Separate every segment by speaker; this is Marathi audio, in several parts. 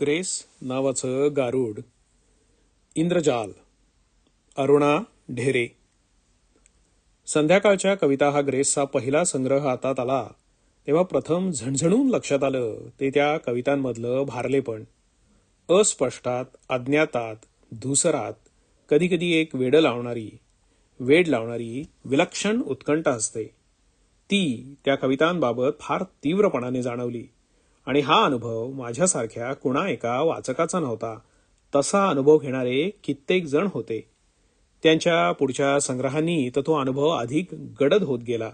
Speaker 1: ग्रेस नावाचं गारुड. इंद्रजाल. अरुणा ढेरे. संध्याकाळच्या कविता हा ग्रेसचा पहिला संग्रह हातात आला. तेव्हा प्रथम झणझणून लक्षात आलं. ते त्या कवितांमधलं भारलेपण अस्पष्टात अज्ञातात धुसरात कधीकधी एक वेड लावणारी वेड लावणारी विलक्षण उत्कंठ असते. ती त्या कवितांबाबत फार तीव्रपणाने जाणवली. आणि हा अनुभव माझ्यासारख्या कुणा एका वाचकाचा नव्हता. तसा अनुभव घेणारे कित्येक जण होते. त्यांच्या पुढच्या संग्रहांनी तर तो अनुभव अधिक गडद होत गेला.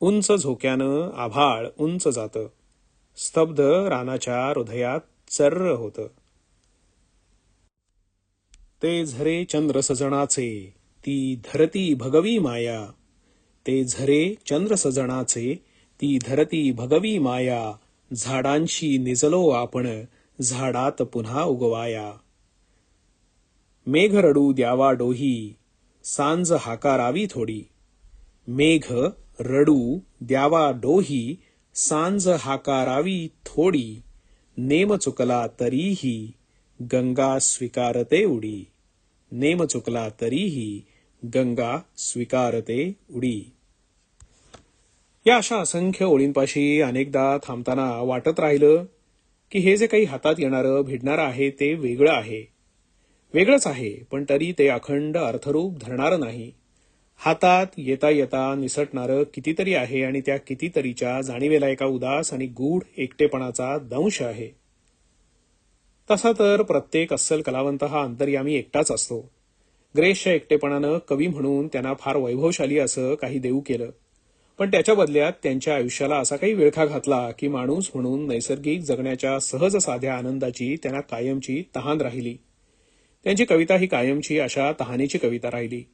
Speaker 1: उंच झोक्यानं आभाळ उंच जातं. स्तब्ध रानाच्या हृदयात चर्र होतं. ते झरे चंद्र सजणाचे ती धरती भगवी माया. ते झरे चंद्र सजणाचे ती धरती भगवी माया. झाडांशी निजलो आपण झाडात पुन्हा उगवाया. मेघ रडू द्यावा डोही सांज हाकारावी थोडी. मेघ रडू द्यावा डोही सांज हाकारावी थोडी. नेम चुकला तरीही गंगा स्वीकारते उडी. नेम चुकला तरीही गंगा स्वीकारते उडी. या अशा असंख्य ओळींपाशी अनेकदा थांबताना वाटत राहिलं की हे जे काही हातात येणारं भिडणारं आहे ते वेगळं आहे. वेगळंच आहे पण तरी ते अखंड अर्थरूप धरणारं नाही. हातात येता येता निसटणारं कितीतरी आहे आणि त्या कितीतरीच्या जाणीवेला एका उदास आणि गूढ एकटेपणाचा दंश आहे. तसा तर प्रत्येक अस्सल कलावंत हा अंतर्यामी एकटाच असतो. ग्रेसच्या एकटेपणानं कवी म्हणून त्यांना फार वैभवशाली असं काही देऊ केलं. पण त्याच्या बदल्यात त्यांच्या आयुष्याला असा काही विळखा घातला की माणूस म्हणून नैसर्गिक जगण्याच्या सहज साध्या आनंदाची त्यांना कायमची तहान राहिली. त्यांची कविता ही कायमची अशा तहानीची कविता राहिली.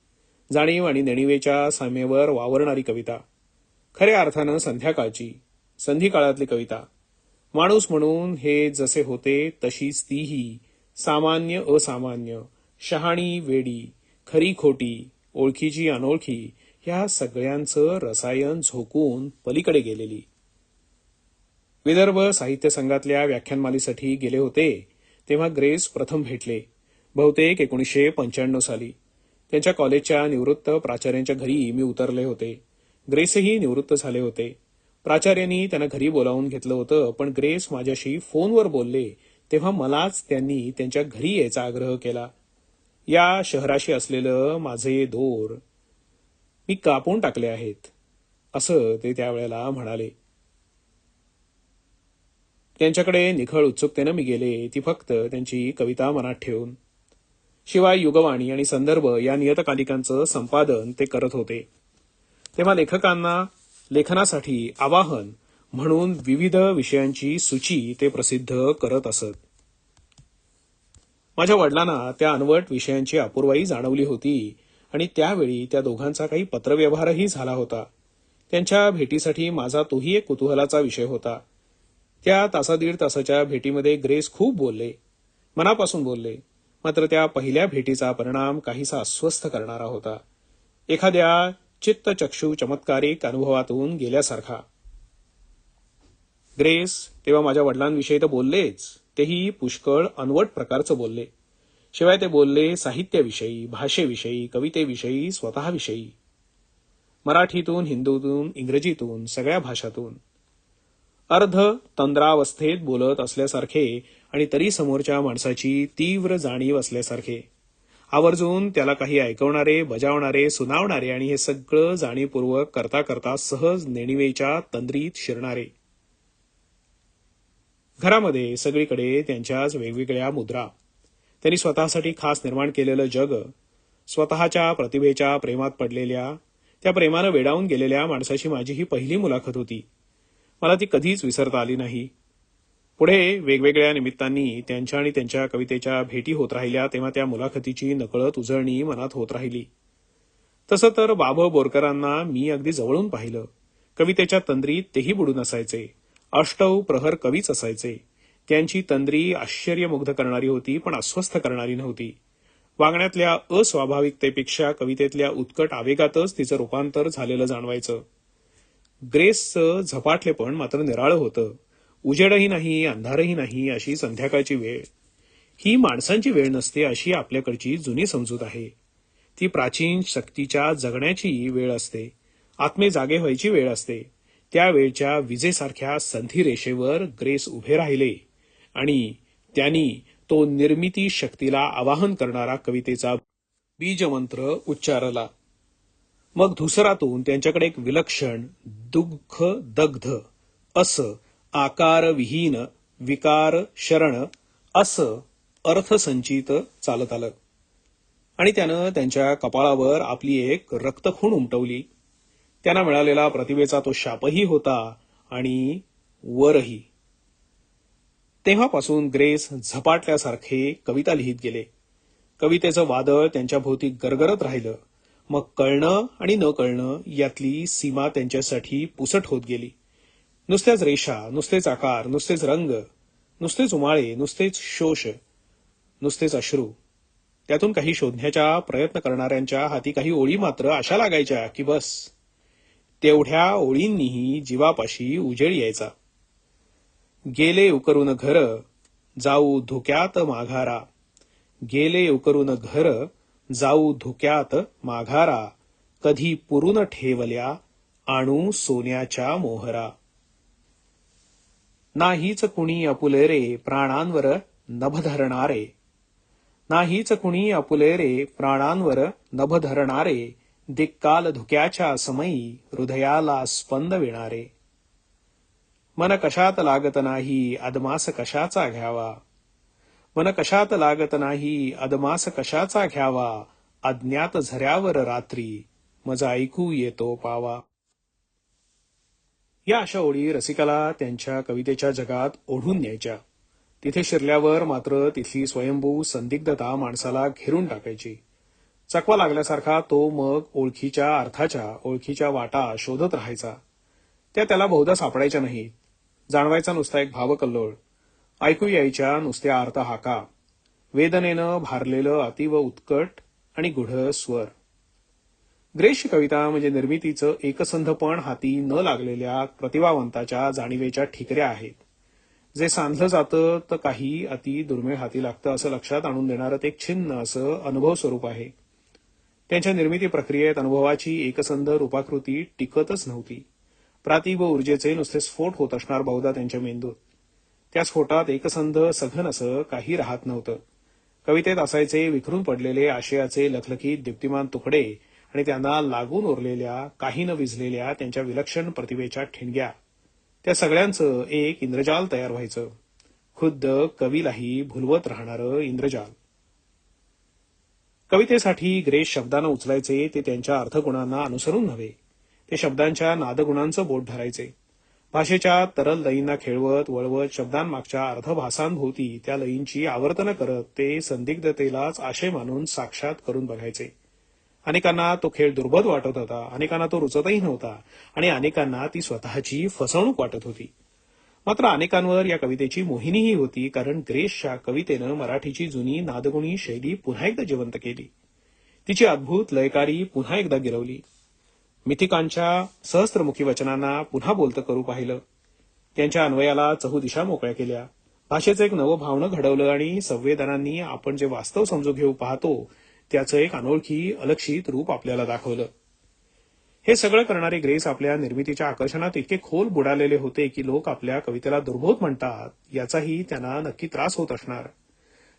Speaker 1: जाणीव आणि नेणिवेच्या सामेवर वावरणारी कविता. खऱ्या अर्थानं संध्याकाळची संधी काळातली कविता. माणूस म्हणून हे जसे होते तशीच तीही. सामान्य असामान्य. शहाणी वेडी. खरी खोटी. ओळखीची अनोळखी. ह्या सगळ्यांचं रसायन झोकून पलीकडे गेलेली. विदर्भ साहित्य संघातल्या व्याख्यानमालीसाठी गेले होते तेव्हा ग्रेस प्रथम भेटले. बहुतेक एकोणीसशे पंच्याण्णव साली. त्यांच्या कॉलेजच्या निवृत्त प्राचार्यांच्या घरी मी उतरले होते. ग्रेसही निवृत्त झाले होते. प्राचार्यांनी त्यांना घरी बोलावून घेतलं होतं पण ग्रेस माझ्याशी फोनवर बोलले तेव्हा मलाच त्यांनी त्यांच्या घरी यायचा आग्रह केला. या शहराशी असलेलं माझे दोर मी कापून टाकले आहेत. असं ते त्यावेळेला म्हणाले. त्यांच्याकडे निखळ उत्सुकतेनं मी गेले ती फक्त त्यांची कविता मनात ठेवून. शिवाय युगवाणी आणि संदर्भ या नियतकालिकांचं संपादन ते करत होते. तेव्हा लेखकांना लेखनासाठी आवाहन म्हणून विविध विषयांची सूची ते प्रसिद्ध करत असत. माझ्या वडिलांना त्या अनवट विषयांची अपूर्वाई जाणवली होती. आणि त्यावेळी त्या दोघांचा काही पत्रव्यवहारही झाला होता. त्यांच्या भेटीसाठी माझा तोही एक कुतूहलाचा विषय होता. त्या तासा दीड तासाच्या भेटीमध्ये ग्रेस खूप बोलले. मनापासून बोलले. मात्र त्या पहिल्या भेटीचा परिणाम काहीसा अस्वस्थ करणारा होता. एखाद्या चित्तचक्षू चमत्कारिक अनुभवातून गेल्यासारखा. ग्रेस तेव्हा माझ्या वडिलांविषयी तर बोललेच. तेही पुष्कळ अनवट प्रकारचं बोलले. शिवाय ते बोलले साहित्याविषयी भाषेविषयी कवितेविषयी स्वतःविषयी. मराठीतून हिंदूतून इंग्रजीतून सगळ्या भाषातून. अर्ध तंद्रावस्थेत बोलत असल्यासारखे आणि तरी समोरच्या माणसाची तीव्र जाणीव असल्यासारखे. आवर्जून त्याला काही ऐकवणारे बजावणारे सुनावणारे आणि हे सगळं जाणीवपूर्वक करता करता सहज नेणिवेच्या तंद्रीत शिरणारे. घरामध्ये सगळीकडे त्यांच्याच वेगवेगळ्या मुद्रा. त्यांनी स्वतःसाठी खास निर्माण केलेलं जग स्वतःच्या प्रतिभेच्या प्रेमात पडलेल्या त्या प्रेमानं वेडावून गेलेल्या माणसाची माझी ही पहिली मुलाखत होती. मला ती कधीच विसरता आली नाही. पुढे वेगवेगळ्या निमित्तांनी त्यांच्या आणि त्यांच्या कवितेच्या भेटी होत राहिल्या तेव्हा त्या मुलाखतीची नकळत उजळणी मनात होत राहिली. तसं तर बाब बोरकरांना मी अगदी जवळून पाहिलं. कवितेच्या तंद्रीत तेही बुडून असायचे. अष्टव प्रहर कवीच असायचे. त्यांची तंद्री आश्चर्यमुग्ध करणारी होती पण अस्वस्थ करणारी नव्हती. वागण्यातल्या अस्वाभाविकतेपेक्षा कवितेतल्या उत्कट आवेगातच तिचं रूपांतर झालेलं जाणवायचं. ग्रेसचं झपाटलेपण मात्र निराळं होतं. उजेडही नाही अंधारही नाही अशी संध्याकाळची वेळ. ही माणसांची वेळ नसते अशी आपल्याकडची जुनी समजूत आहे. ती प्राचीन शक्तीच्या जगण्याची वेळ असते. आत्मे जागे व्हायची वेळ असते. त्या वेळच्या विजेसारख्या संधी रेषेवर ग्रेस उभे राहिले. आणि त्यांनी तो निर्मिती शक्तीला आवाहन करणारा कवितेचा बीजमंत्र उच्चारला. मग धुसरातून त्यांच्याकडे एक विलक्षण दुःख दग्ध असं आकारविहीन विकार शरण असं अर्थसंचित चालत आलं. आणि त्यानं त्यांच्या कपाळावर आपली एक रक्तखूण उमटवली. त्यांना मिळालेला प्रतिभेचा तो शापही होता आणि वरही. तेव्हापासून ग्रेस झपाटल्यासारखे कविता लिहित गेले. कवितेचं वादळ त्यांच्या भोवती गरगरत राहिलं. मग कळणं आणि न कळणं यातली सीमा त्यांच्यासाठी पुसट होत गेली. नुसत्याच रेषा नुसतेच आकार नुसतेच रंग नुसतेच उमाळे नुसतेच शोष नुसतेच अश्रू. त्यातून काही शोधण्याच्या प्रयत्न करणाऱ्यांच्या हाती काही ओळी मात्र अशा लागायच्या की बस. तेवढ्या ओळींनीही जीवापाशी उजेड यायचा. गेले उकरून घर जाऊ धुक्यात माघारा. गेले उकरून घर जाऊ धुक्यात माघारा. कधी पुरून ठेवल्या आणू सोन्याच्या मोहरा. नाहीच कुणी अपुले रे प्राणांवर नभ धरणारे. नाहीच कुणी अपुले रे प्राणांवर नभ धरणारे. दिक्काल धुक्याच्या समयी हृदयाला स्पंद विणारे. मन कशात लागत नाही अदमास कशाचा घ्यावा? मन कशात लागत नाही अदमास कशाचा घ्यावा? अज्ञात झऱ्यावर रात्री मजा ऐकू येतो पावा. या अशा ओळी रसिकाला त्यांच्या कवितेच्या जगात ओढून न्यायच्या. तिथे शिरल्यावर मात्र तिथली स्वयंभू संदिग्धता माणसाला घेरून टाकायची. चकवा लागल्यासारखा तो मग ओळखीच्या अर्थाच्या ओळखीच्या वाटा शोधत राहायचा. त्या त्याला बहुधा सापडायच्या नाहीत. जाणवायचा नुसता एक भावकल्लोळ. ऐकू यायच्या नुसत्या अर्थ हाका. वेदनेनं भारलेलं अतिव उत्कट आणि गुढ स्वर. ग्रेश कविता म्हणजे निर्मितीचं एकसंधपण हाती न लागलेल्या प्रतिभावंताच्या जाणीवेच्या ठिकऱ्या आहेत. जे सांधलं जातं तर काही अति दुर्मिळ हाती लागतं असं लक्षात आणून देणारं ते एक छिन्न असं अनुभव स्वरूप आहे. त्यांच्या निर्मिती प्रक्रियेत अनुभवाची एकसंध रूपाकृती टिकतच नव्हती. प्रातिभ ऊर्जेचे नुसते स्फोट होत असणार बहुधा त्यांच्या मेंदूत. त्या स्फोटात एकसंध सघन असं काही राहत नव्हतं. कवितेत असायचे विखरून पडलेले आशयाचे लखलखीत दीप्तिमान तुकडे आणि त्यांना लागून उरलेल्या काही न विझलेल्या त्यांच्या विलक्षण प्रतिभेच्या ठिणग्या. त्या सगळ्यांचं एक इंद्रजाल तयार व्हायचं. खुद्द कवीलाही भुलवत राहणारं इंद्रजाल. कवितेसाठी ग्रेस शब्दानं उचलायचे ते त्यांच्या अर्थगुणांना अनुसरून नव्हे ते शब्दांच्या नादगुणांचं बोट धरायचे. भाषेच्या तरल लयींना खेळवत वळवत शब्दांमागच्या अर्धभासांभोवती त्या लयींची आवर्तनं करत ते संदिग्धतेलाच आशय मानून साक्षात करून बघायचे. अनेकांना तो खेळ दुर्बोध वाटत होता अनेकांना तो रुचतही नव्हता आणि अनेकांना ती स्वतःची फसवणूक वाटत होती. मात्र अनेकांवर या कवितेची मोहिनीही होती कारण ग्रेसच्या कवितेनं मराठीची जुनी नादगुणी शैली पुन्हा एकदा जिवंत केली. तिची अद्भुत लयकारी पुन्हा एकदा गिरवली. मिथिकांच्या सहस्त्रमुखी वचनांना पुन्हा बोलतं करू पाहिलं. त्यांच्या अन्वयाला चहूदिशा मोकळ्या केल्या. भाषेचं एक नवं भावनं घडवलं आणि संवेदनांनी आपण जे वास्तव समजू घेऊ पाहतो त्याचं एक अनोळखी अलक्षित रूप आपल्याला दाखवलं. हे सगळं करणारे ग्रेस आपल्या निर्मितीच्या आकर्षणात इतके खोल बुडालेले होते की लोक आपल्या कवितेला दुर्बोध म्हणतात याचाही त्यांना नक्की त्रास होत असणार.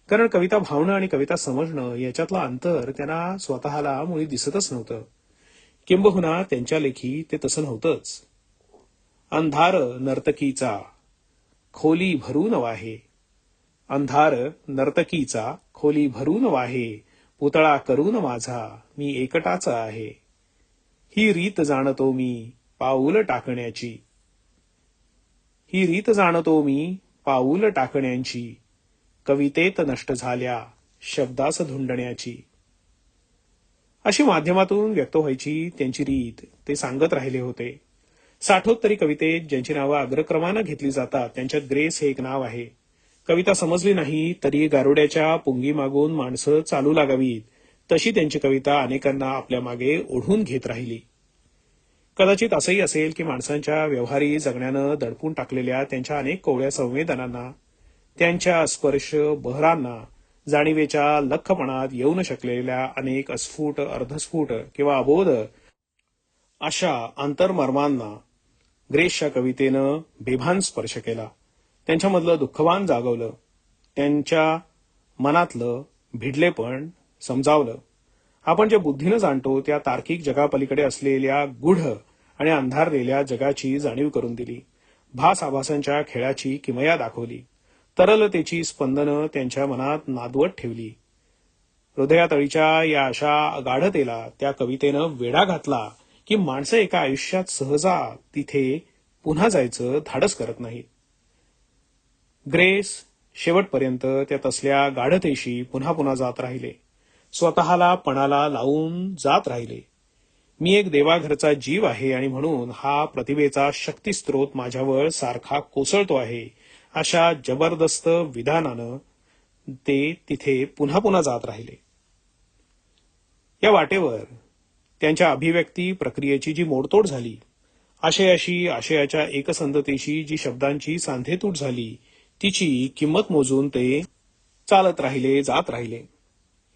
Speaker 1: कारण कविता भावणं आणि कविता समजणं याच्यातलं अंतर त्यांना स्वतःला मुळी दिसतच नव्हतं. किंबहुना त्यांच्या लेखी ते तसं नव्हतंच. अंधार नर्तकीचा खोली भरून वाहे. अंधार नर्तकीचा खोली भरून वाहे. पुतळा करून माझा मी एकटाचा आहे. ही रीत जाणतो मी पाऊल टाकण्याची. ही रीत जाणतो मी पाऊल टाकण्याची. कवितेत नष्ट झाल्या शब्दास धुंडण्याची. अशी माध्यमातून व्यक्त व्हायची त्यांची रीत ते सांगत राहिले होते. साठोत्तरी कवितेत ज्यांची नावं अग्रक्रमानं घेतली जातात त्यांच्यात ग्रेस हे एक नाव आहे. कविता समजली नाही तरी गारुड्याच्या पुंगी मागून माणसं चालू लागावीत. तशी त्यांची कविता अनेकांना आपल्या मागे ओढून घेत राहिली. कदाचित असंही असेल की माणसांच्या व्यवहारी जगण्यानं दडपून टाकलेल्या त्यांच्या अनेक कोवळ्या संवेदनांना त्यांच्या स्पर्श बहरांना जाणीवेच्या लख्खपणात येऊ न शकलेल्या अनेक अस्फुट अर्धस्फुट किंवा अबोध अशा अंतर्मर्मांना ग्रेसच्या कवितेनं बेभान स्पर्श केला. त्यांच्यामधलं दुःखवान जागवलं. त्यांच्या मनातलं भिडलेपण समजावलं. आपण जे बुद्धीनं जाणतो त्या तार्किक जगापलीकडे असलेल्या गूढ आणि अंधारलेल्या जगाची जाणीव करून दिली. भास आभासांच्या खेळाची किमया दाखवली. तरलतेची स्पंदनं त्यांच्या मनात नादवत ठेवली. हृदयातळीच्या या अशा गाढतेला त्या कवितेनं वेढा घातला की माणसं एका आयुष्यात सहजा तिथे पुन्हा जायचं धाडस करत नाहीत. ग्रेस शेवटपर्यंत त्या तसल्या गाढतेशी पुन्हा पुन्हा जात राहिले. स्वतःला पणाला लावून जात राहिले. मी एक देवाघरचा जीव आहे आणि म्हणून हा प्रतिभेचा शक्तीस्त्रोत माझ्यावर सारखा कोसळतो आहे. अशा जबरदस्त विधानानं ते तिथे पुन्हा पुन्हा जात राहिले. या वाटेवर त्यांच्या अभिव्यक्ती प्रक्रियेची जी मोडतोड झाली आशयाशी आशयाच्या एकसंधतेशी जी शब्दांची सांधेतूट झाली तिची किंमत मोजून ते चालत राहिले जात राहिले.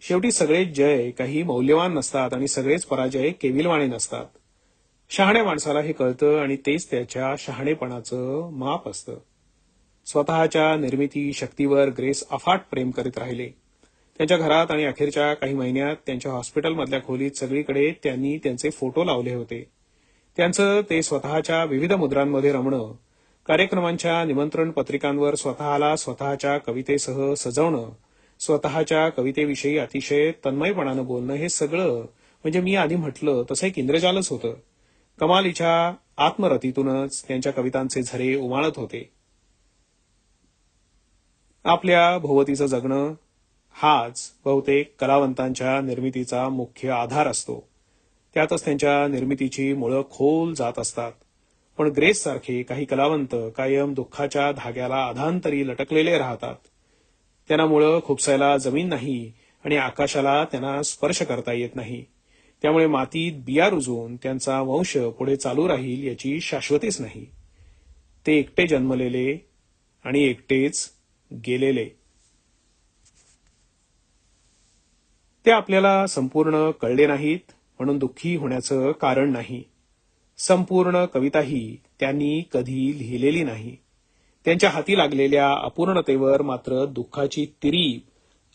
Speaker 1: शेवटी सगळेच जय काही मौल्यवान नसतात आणि सगळेच पराजय केविलवाणे नसतात. शहाण्या माणसाला हे कळतं आणि तेच त्याच्या शहाणेपणाचं माप असतं. स्वतःच्या निर्मिती शक्तीवर ग्रेस अफाट प्रेम करीत राहिले. त्यांच्या घरात आणि अखेरच्या काही महिन्यात त्यांच्या हॉस्पिटलमधल्या खोलीत सगळीकडे त्यांनी त्यांचे फोटो लावले होते. त्यांचं ते स्वतःच्या विविध मुद्रांमध्ये रमणं कार्यक्रमांच्या निमंत्रण पत्रिकांवर स्वतःला स्वतःच्या कवितेसह सजवणं स्वतःच्या कवितेविषयी अतिशय तन्मयपणानं बोलणं हे सगळं म्हणजे मी आधी म्हटलं तसं एक इंद्रजालच होतं. कमालीच्या आत्मरतीतूनच त्यांच्या कवितांचे झरे उमाळत होते. आपल्या भोवतीचं जगणं हाच बहुतेक कलावंतांच्या निर्मितीचा मुख्य आधार असतो. त्यातच त्यांच्या निर्मितीची मुळं खोल जात असतात. पण ग्रेस सारखे काही कलावंत कायम दुःखाच्या धाग्याला अधांतरी लटकलेले राहतात. त्यांना मुळं खुपसायला जमीन नाही आणि आकाशाला त्यांना स्पर्श करता येत नाही. त्यामुळे मातीत बिया रुजून त्यांचा वंश पुढे चालू राहील याची शाश्वतीच नाही. ते एकटे जन्मलेले आणि एकटेच गेलेले. ते आपल्याला संपूर्ण कळले नाहीत म्हणून दुःखी होण्याचं कारण नाही. संपूर्ण कविताही त्यांनी कधी लिहिलेली नाही. त्यांच्या हाती लागलेल्या अपूर्णतेवर मात्र दुःखाची तिरीप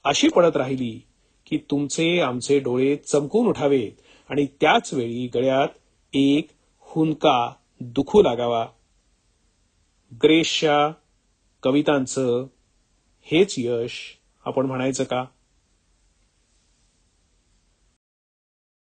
Speaker 1: अशी पडत राहिली की तुमचे आमचे डोळे चमकून उठावेत आणि त्याच वेळी गळ्यात एक हुंका दुखू लागावा. ग्रेसच्या कवितांचं हेच यश आपण म्हणायचं का?